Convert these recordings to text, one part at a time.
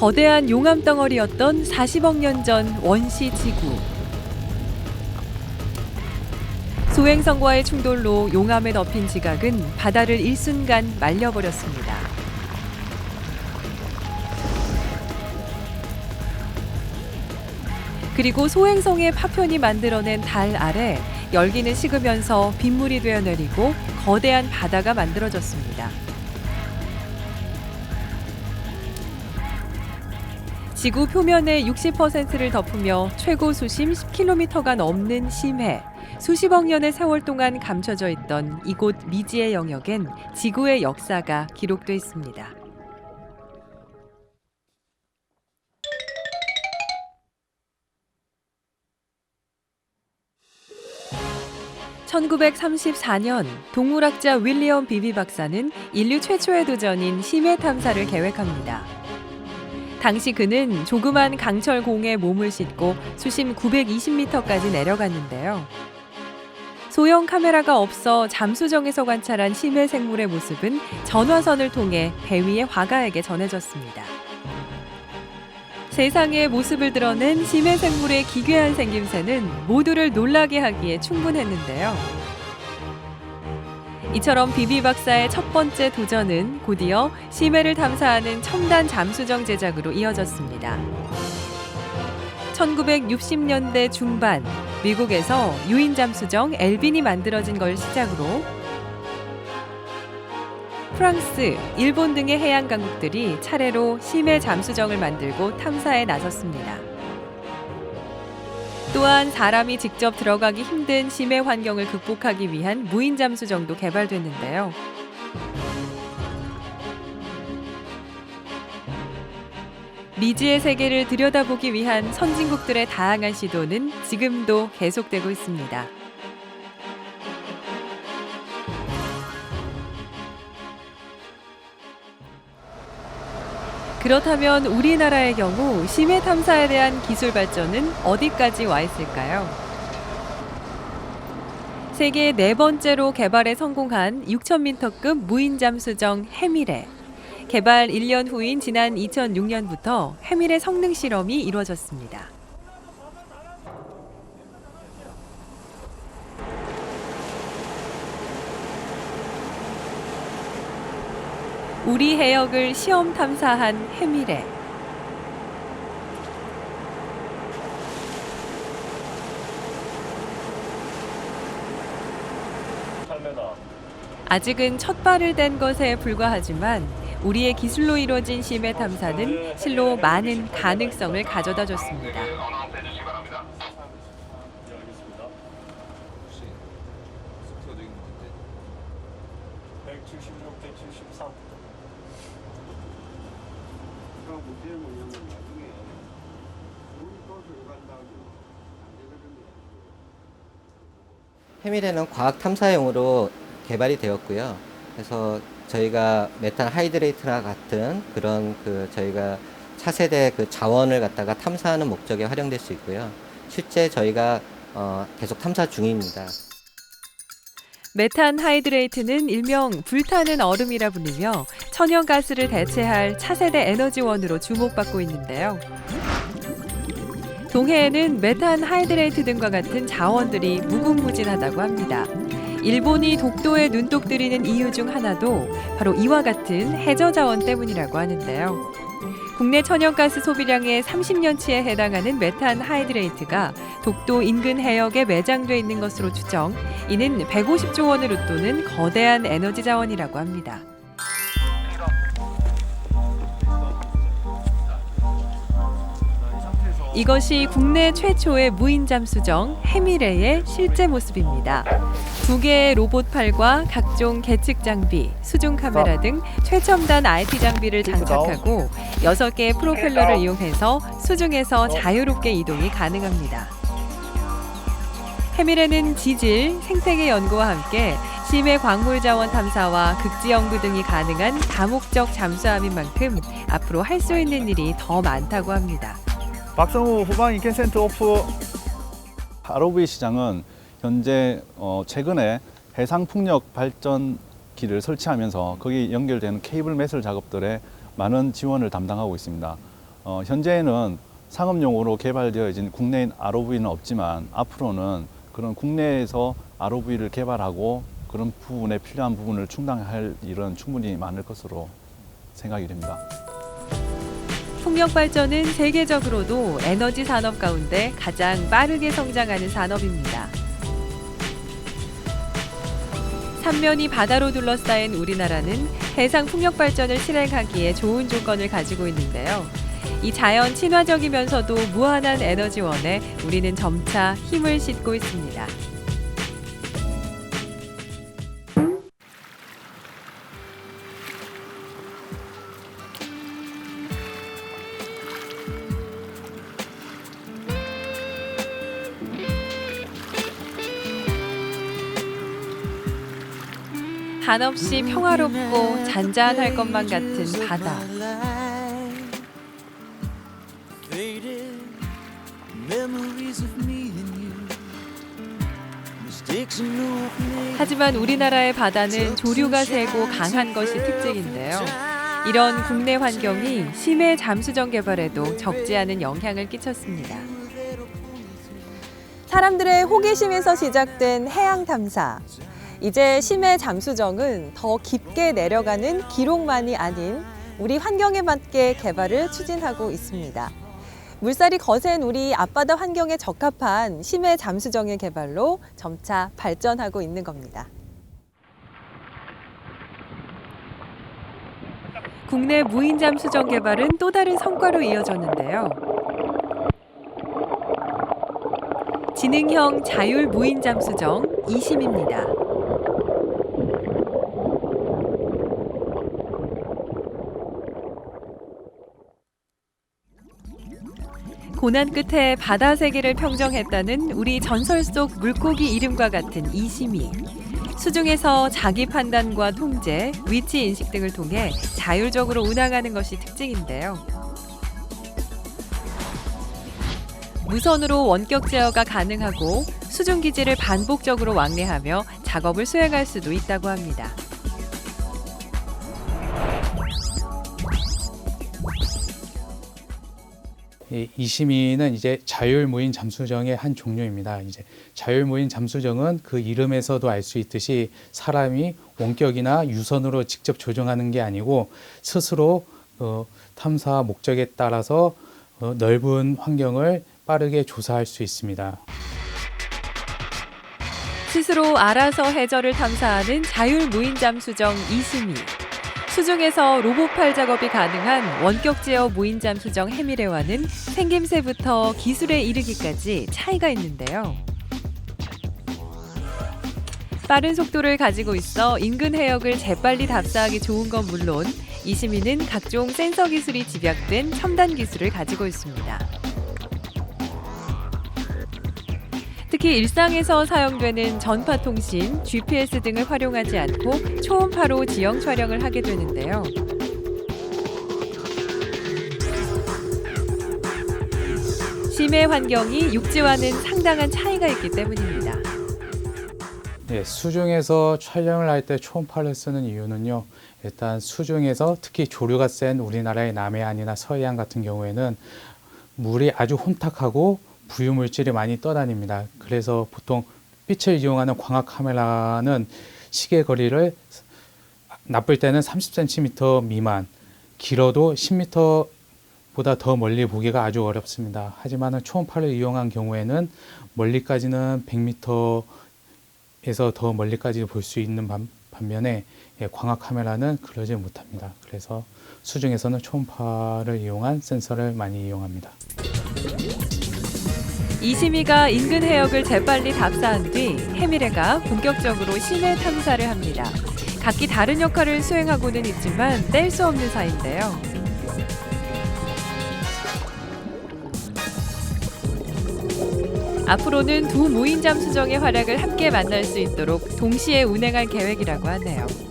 거대한 용암 덩어리였던 40억 년 전 원시 지구. 소행성과의 충돌로 용암에 덮인 지각은 바다를 일순간 말려버렸습니다. 그리고 소행성의 파편이 만들어낸 달 아래 열기는 식으면서 빗물이 되어 내리고 거대한 바다가 만들어졌습니다. 지구 표면의 60%를 덮으며 최고 수심 10km가 넘는 심해. 수십억 년의 세월 동안 감춰져 있던 이곳 미지의 영역엔 지구의 역사가 기록돼 있습니다. (1934년) 동물학자 윌리엄 비비 박사는 인류 최초의 도전인 심해 탐사를 계획합니다. 당시 그는 조그만 강철 공에 몸을 싣고 수심 920m까지 내려갔는데요. 소형 카메라가 없어 잠수정에서 관찰한 심해 생물의 모습은 전화선을 통해 배 위의 화가에게 전해졌습니다. 세상의 모습을 드러낸 심해 생물의 기괴한 생김새는 모두를 놀라게 하기에 충분했는데요. 이처럼 비비 박사의 첫 번째 도전은 곧이어 심해를 탐사하는 첨단 잠수정 제작으로 이어졌습니다. 1960년대 중반 미국에서 유인 잠수정 엘빈이 만들어진 걸 시작으로 프랑스, 일본 등의 해양 강국들이 차례로 심해 잠수정을 만들고 탐사에 나섰습니다. 또한 사람이 직접 들어가기 힘든 심해 환경을 극복하기 위한 무인 잠수정도 개발됐는데요. 미지의 세계를 들여다보기 위한 선진국들의 다양한 시도는 지금도 계속되고 있습니다. 그렇다면 우리나라의 경우 심해 탐사에 대한 기술 발전은 어디까지 와 있을까요? 세계 네 번째로 개발에 성공한 6,000m급 무인 잠수정 해밀에 개발 1년 후인 지난 2006년부터 해밀의 성능 실험이 이루어졌습니다. 우리 해역을 시험 탐사한 해밀에 아직은 첫 발을 뗀 것에 불과하지만 우리의 기술로 이루어진 심해 탐사는 실로 많은 가능성을 가져다 줬습니다. 숙소적인 문제. 176, 173. 그러니까 문제는 뭐냐면 나중에 우리 도시를 간다고 안 되거든요. 해밀에는 과학 탐사용으로 개발이 되었고요. 그래서 저희가 메탄 하이드레이트나 같은 그런 그 저희가 차세대 그 자원을 갖다가 탐사하는 목적에 활용될 수 있고요. 실제 저희가 어, 계속 탐사 중입니다. 메탄 하이드레이트는 일명 불타는 얼음이라 불리며 천연가스를 대체할 차세대 에너지원으로 주목받고 있는데요. 동해에는 메탄 하이드레이트 등과 같은 자원들이 무궁무진하다고 합니다. 일본이 독도에 눈독 들이는 이유 중 하나도 바로 이와 같은 해저 자원 때문이라고 하는데요. 국내 천연가스 소비량의 30년치에 해당하는 메탄 하이드레이트가 독도 인근 해역에 매장돼 있는 것으로 추정. 이는 150조 원을 웃도는 거대한 에너지 자원이라고 합니다. 이것이 국내 최초의 무인 잠수정 해미레의 실제 모습입니다. 두 개의 로봇 팔과 각종 계측 장비, 수중 카메라 등 최첨단 IT 장비를 장착하고 여섯 개의 프로펠러를 이용해서 수중에서 자유롭게 이동이 가능합니다. 해밀에는 지질, 생태계 연구와 함께 심해 광물 자원 탐사와 극지 연구 등이 가능한 다목적 잠수함인 만큼 앞으로 할 수 있는 일이 더 많다고 합니다. 박성우 후방 인켄 센터 오프 ROV 시장은 현재 어, 최근에 해상 풍력 발전기를 설치하면서 거기 연결되는 케이블 매설 작업들에 많은 지원을 담당하고 있습니다. 어, 현재는 상업용으로 개발되어진 국내인 ROV는 없지만 앞으로는 그런 국내에서 ROV를 개발하고 그런 부분에 필요한 부분을 충당할 일은 충분히 많을 것으로 생각이 됩니다. 풍력 발전은 세계적으로도 에너지 산업 가운데 가장 빠르게 성장하는 산업입니다. 삼면이 바다로 둘러싸인 우리나라는 해상 풍력 발전을 실행하기에 좋은 조건을 가지고 있는데요. 이 자연 친화적이면서도 무한한 에너지원에 우리는 점차 힘을 싣고 있습니다. 한없이 평화롭고 잔잔할 것만 같은 바다. 하지만 우리나라의 바다는 조류가 세고 강한 것이 특징인데요. 이런 국내 환경이 심해 잠수정 개발에도 적지 않은 영향을 끼쳤습니다. 사람들의 호기심에서 시작된 해양 탐사. 이제 심해 잠수정은 더 깊게 내려가는 기록만이 아닌 우리 환경에 맞게 개발을 추진하고 있습니다. 물살이 거센 우리 앞바다 환경에 적합한 심해 잠수정의 개발로 점차 발전하고 있는 겁니다. 국내 무인 잠수정 개발은 또 다른 성과로 이어졌는데요. 지능형 자율 무인 잠수정 2심입니다. 고난 끝에 바다 세계를 평정했다는 우리 전설 속 물고기 이름과 같은 이심이 수중에서 자기 판단과 통제, 위치 인식 등을 통해 자율적으로 운항하는 것이 특징인데요. 무선으로 원격 제어가 가능하고 수중 기지를 반복적으로 왕래하며 작업을 수행할 수도 있다고 합니다. 이 이시미는 이제 자율무인 잠수정의 한 종류입니다. 이제 자율무인 잠수정은 그 이름에서도 알 수 있듯이 사람이 원격이나 유선으로 직접 조종하는 게 아니고 스스로 어, 탐사 목적에 따라서 어, 넓은 환경을 빠르게 조사할 수 있습니다. 스스로 알아서 해저를 탐사하는 자율 무인 잠수정 이스미. 수중에서 로봇팔 작업이 가능한 원격 제어 무인 잠 수정 해미레와는 생김새부터 기술에 이르기까지 차이가 있는데요. 빠른 속도를 가지고 있어 인근 해역을 재빨리 답사하기 좋은 건 물론 이시미는 각종 센서 기술이 집약된 첨단 기술을 가지고 있습니다. 특히 일상에서 사용되는 전파 통신, GPS 등을 활용하지 않고 초음파로 지형 촬영을 하게 되는데요. 심해 환경이 육지와는 상당한 차이가 있기 때문입니다. 예, 수중에서 촬영을 할 때 초음파를 쓰는 이유는요. 일단 수중에서 특히 조류가 센 우리나라의 남해안이나 서해안 같은 경우에는 물이 아주 혼탁하고 부유 물질이 많이 떠다닙니다. 그래서 보통 빛을 이용하는 광학 카메라는 시계 거리를 나쁠 때는 30cm 미만, 길어도 10m보다 더 멀리 보기가 아주 어렵습니다. 하지만 초음파를 이용한 경우에는 멀리까지는 100m에서 더 멀리까지 볼 수 있는 반, 반면에 예, 광학 카메라는 그러지 못합니다. 그래서 수중에서는 초음파를 이용한 센서를 많이 이용합니다. 이시미가 인근 해역을 재빨리 답사한 뒤 해미레가 본격적으로 심해 탐사를 합니다. 각기 다른 역할을 수행하고는 있지만 뗄 수 없는 사이인데요. 앞으로는 두 무인 잠 수정의 활약을 함께 만날 수 있도록 동시에 운행할 계획이라고 하네요.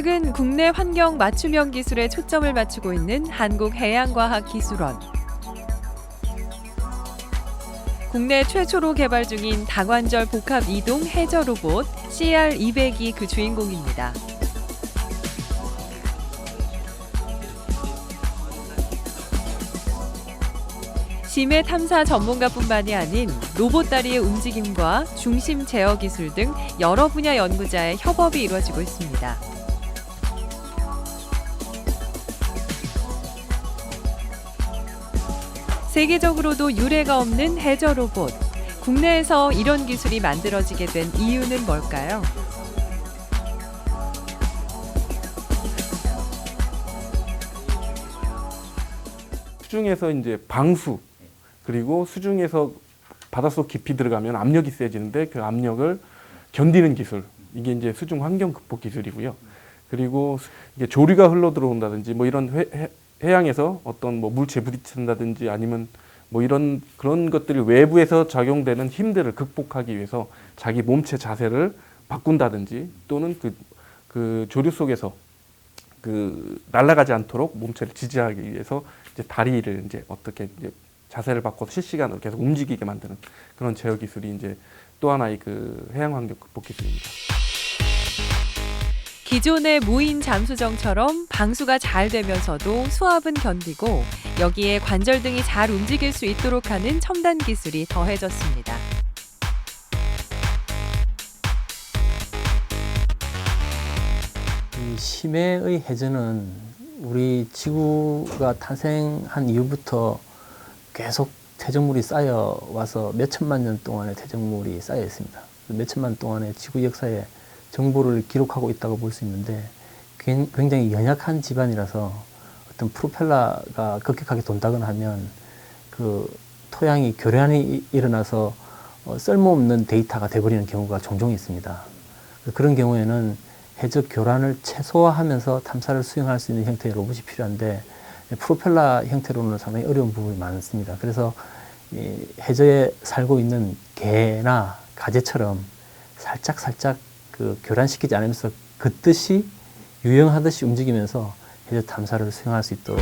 최근 국내 환경 맞춤형 기술에 초점을 맞추고 있는 한국해양과학기술원. 국내 최초로 개발 중인 다관절 복합 이동 해저 로봇 CR200이 그 주인공입니다. 심해 탐사 전문가뿐만이 아닌 로봇 다리의 움직임과 중심 제어 기술 등 여러 분야 연구자의 협업이 이루어지고 있습니다. 세계적으로도 유례가 없는 해저 로봇. 국내에서 이런 기술이 만들어지게 된 이유는 뭘까요? 수중에서 이제 방수 그리고 수중에서 바닷속 깊이 들어가면 압력이 세지는데 그 압력을 견디는 기술 이게 이제 수중 환경 극복 기술이고요. 그리고 수- 이게 조류가 흘러 들어온다든지 뭐 이런 해, 해, 해양에서 어떤 뭐 물체에 부딪힌다든지 아니면 뭐 이런 그런 것들이 외부에서 작용되는 힘들을 극복하기 위해서 자기 몸체 자세를 바꾼다든지 또는 그, 그 조류 속에서 그 날아가지 않도록 몸체를 지지하기 위해서 이제 다리를 이제 어떻게 이제 자세를 바꿔서 실시간으로 계속 움직이게 만드는 그런 제어 기술이 이제 또 하나의 그 해양 환경 극복 기술입니다. 기존의 무인 잠수정처럼 방수가 잘 되면서도 수압은 견디고 여기에 관절 등이 잘 움직일 수 있도록 하는 첨단 기술이 더해졌습니다. 이 심해의 해저는 우리 지구가 탄생한 이후부터 계속 퇴적물이 쌓여 와서 몇 천만 년 동안의 퇴적물이 쌓여 있습니다. 몇 천만 동안의 지구 역사의 정보를 기록하고 있다고 볼 수 있는데 굉- 굉장히 연약한 집안이라서 어떤 프로펠러가 급격하게 돈다거나 하면 그 토양이 교란이 이- 일어나서 어, 쓸모없는 데이터가 돼버리는 경우가 종종 있습니다. 그런 경우에는 해적 교란을 최소화하면서 탐사를 수행할 수 있는 형태의 로봇이 필요한데 프로펠러 형태로는 상당히 어려운 부분이 많습니다. 그래서 이 해저에 살고 있는 개나 가재처럼 살짝 살짝 그 교란시키지 않으면서 긋듯이 유영하듯이 움직이면서 해저 탐사를 수행할 수 있도록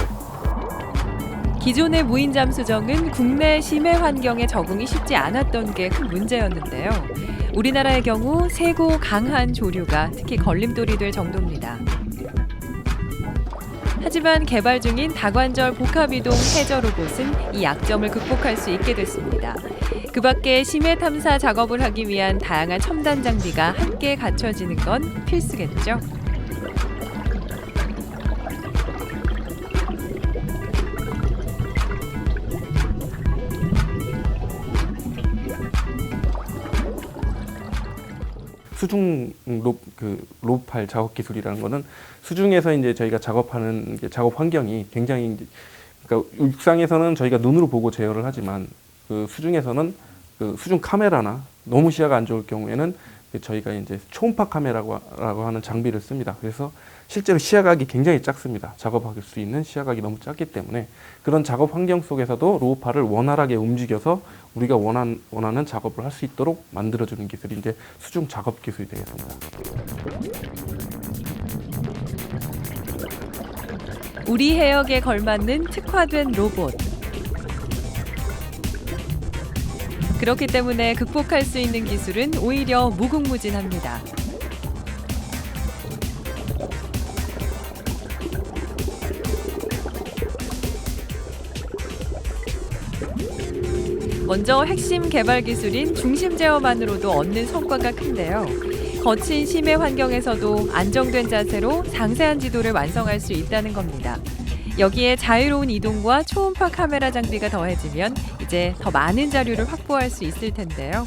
기존의 무인 잠수정은 국내 심해 환경에 적응이 쉽지 않았던 게 큰 문제였는데요. 우리나라의 경우 세고 강한 조류가 특히 걸림돌이 될 정도입니다. 하지만 개발 중인 다관절 복합이동 해저 로봇은 이 약점을 극복할 수 있게 됐습니다. 그 밖에 심해 탐사 작업을 하기 위한 다양한 첨단 장비가 함께 갖춰지는 건 필수겠죠. 수중 로, 그 로팔 작업 기술이라는 거는 수중에서 이제 저희가 작업하는 게 작업 환경이 굉장히 그러니까 육상에서는 저희가 눈으로 보고 제어를 하지만 그 수중에서는 그 수중 카메라나 너무 시야가 안 좋을 경우에는 그 저희가 이제 초음파 카메라고 라고 하는 장비를 씁니다. 그래서 실제로 시야각이 굉장히 작습니다. 작업할 수 있는 시야각이 너무 작기 때문에 그런 작업 환경 속에서도 로우파를 원활하게 움직여서 우리가 원한, 원하는 작업을 할 수 있도록 만들어주는 기술이 이제 수중 작업 기술이 되겠습니다. 우리 해역에 걸맞는 특화된 로봇. 그렇기 때문에 극복할 수 있는 기술은 오히려 무궁무진합니다. 먼저 핵심 개발 기술인 중심 제어만으로도 얻는 성과가 큰데요. 거친 심해 환경에서도 안정된 자세로 상세한 지도를 완성할 수 있다는 겁니다. 여기에 자유로운 이동과 초음파 카메라 장비가 더해지면 이제 더 많은 자료를 확보할 수 있을 텐데요.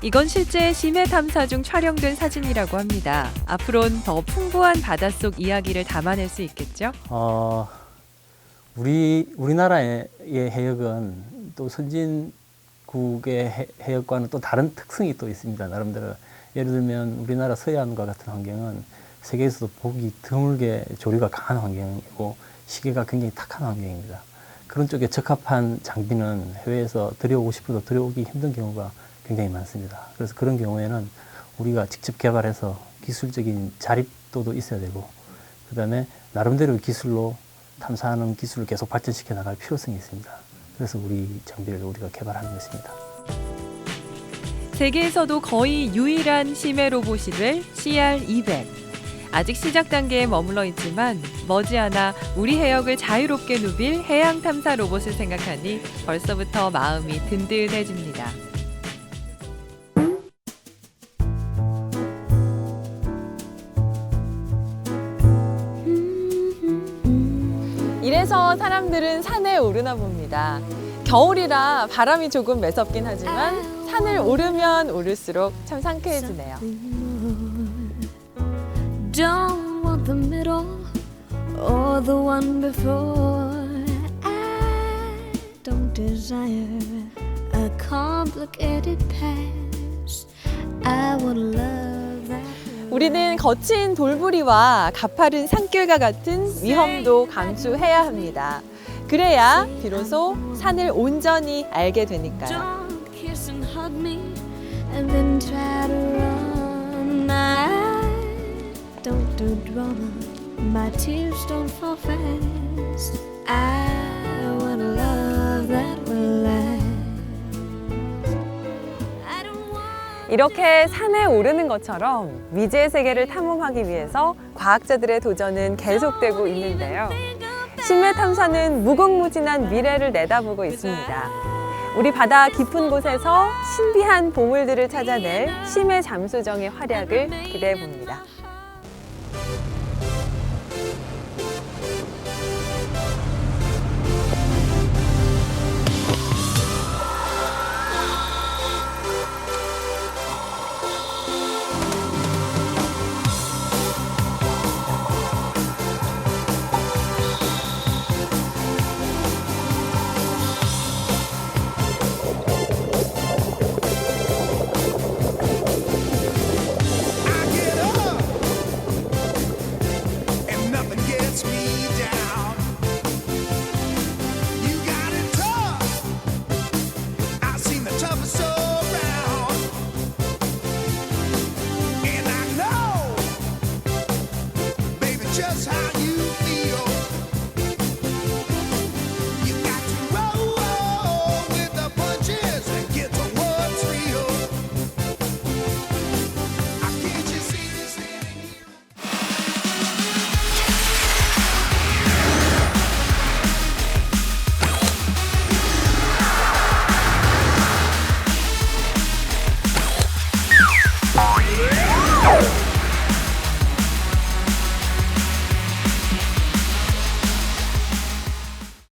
이건 실제 심해 탐사 중 촬영된 사진이라고 합니다. 앞으론 더 풍부한 바닷속 이야기를 담아낼 수 있겠죠? 어, 우리 우리나라의 해역은 또 선진국의 해, 해역과는 또 다른 특성이 또 있습니다. 나름대로 예를 들면 우리나라 서해안과 같은 환경은 세계에서도 보기 드물게 조류가 강한 환경이고 시계가 굉장히 탁한 환경입니다. 그런 쪽에 적합한 장비는 해외에서 들여오고 싶어도 들여오기 힘든 경우가 굉장히 많습니다. 그래서 그런 경우에는 우리가 직접 개발해서 기술적인 자립도도 있어야 되고 그 다음에 나름대로 기술로 탐사하는 기술을 계속 발전시켜 나갈 필요성이 있습니다. 그래서 우리 장비를 우리가 개발하는 것입니다. 세계에서도 거의 유일한 심해 로봇이 될 CR200. 아직 시작 단계에 머물러 있지만 머지않아 우리 해역을 자유롭게 누빌 해양 탐사 로봇을 생각하니 벌써부터 마음이 든든해집니다. 이래서 사람들은 산에 오르나 봅니다. 겨울이라 바람이 조금 매섭긴 하지만 산을 오르면 오를수록 참 상쾌해지네요. Don't want the middle or the one before. I don't desire a complicated past. I want love that. 우리는 거친 돌부리와 가파른 산길과 같은 위험도 감수해야 합니다. 그래야 비로소 산을 온전히 알게 되니까요. And then try to run. I don't do drama. My tears don't fall fast. I want a love that will last. I don't want 이렇게 산에 오르는 것처럼 미지의 세계를 탐험하기 위해서 과학자들의 도전은 계속되고 있는데요. 심해 탐사는 무궁무진한 미래를 내다보고 있습니다. 우리 바다 깊은 곳에서 신비한 보물들을 찾아낼 심해 잠수정의 활약을 기대해 봅니다. Just how you